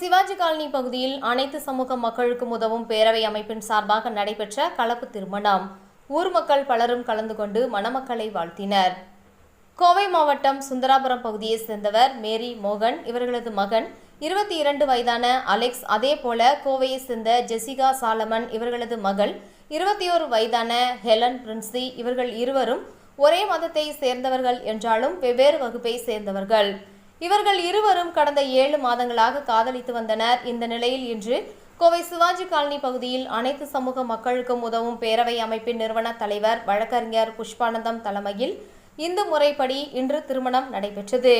Sivaji colony பகுதியில் அனைத்து சமூக மக்களுக்கும் உதவும் பேரவை அமைப்பின் சார்பாக நடைபெற்ற கலப்பு திருமணம். ஊர் மக்கள் பலரும் கலந்து கொண்டு மணமக்களை வாழ்த்தினர். கோவை மாவட்டம் சுந்தராபுரம் பகுதியைச் சேர்ந்தவர் மேரி மோகன் இவர்களது மகன் இருபத்தி இரண்டு வயதான அலெக்ஸ் அதேபோல கோவையைச் சேர்ந்த ஜெசிகா சாலமன் இவர்களது மகள் இருபத்தி ஓரு வயதான ஹெலன் பிரின்சி இவர்கள் இருவரும் ஒரே மதத்தை சேர்ந்தவர்கள் என்றாலும் வெவ்வேறு வகுப்பை சேர்ந்தவர்கள். இவர்கள் இருவரும் கடந்த ஏழு மாதங்களாக காதலித்து வந்தனர். இந்த நிலையில் இன்று கோவை சிவாஜி காலனி பகுதியில் அனைத்து சமூக மக்களுக்கும் உதவும் பேரவை அமைப்பின் நிறுவன தலைவர் வழக்கறிஞர் புஷ்பானந்தம் தலைமையில் இந்து முறைப்படி இன்று திருமணம் நடைபெற்றது.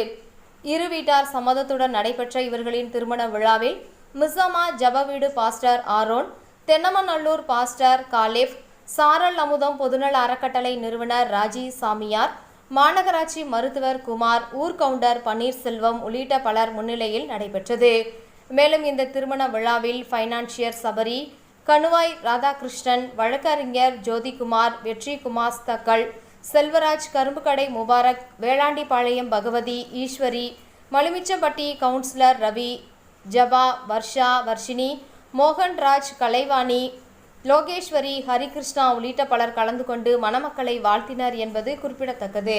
இரு வீட்டார் சம்மதத்துடன் நடைபெற்ற இவர்களின் திருமண விழாவில் மிசமா ஜபவீடு பாஸ்டர் ஆரோன் தென்னமநல்லூர் பாஸ்டர் காலிஃப் சாரல் அமுதம் பொதுநல அறக்கட்டளை நிறுவனர் ராஜி சாமியார் மாநகராட்சி மருத்துவர் குமார் ஊர்கவுண்டர் பன்னீர்செல்வம் உள்ளிட்ட பலர் முன்னிலையில் நடைபெற்றது. மேலும் இந்த திருமண விழாவில் ஃபைனான்சியர் சபரி கணுவாய் ராதாகிருஷ்ணன் வழக்கறிஞர் ஜோதிகுமார் வெற்றி குமார்ஸ்தக்கல் செல்வராஜ் கரும்புக்கடை முபாரக் வேளாண்டிப்பாளையம் பகவதி ஈஸ்வரி மலுமிச்சம்பட்டி கவுன்சிலர் ரவி ஜபா வர்ஷா வர்ஷினி மோகன்ராஜ் கலைவாணி லோகேஸ்வரி ஹரிகிருஷ்ணா உள்ளிட்ட பலர் கலந்து கொண்டு மணமக்களை வாழ்த்தினர் என்பது குறிப்பிடத்தக்கது.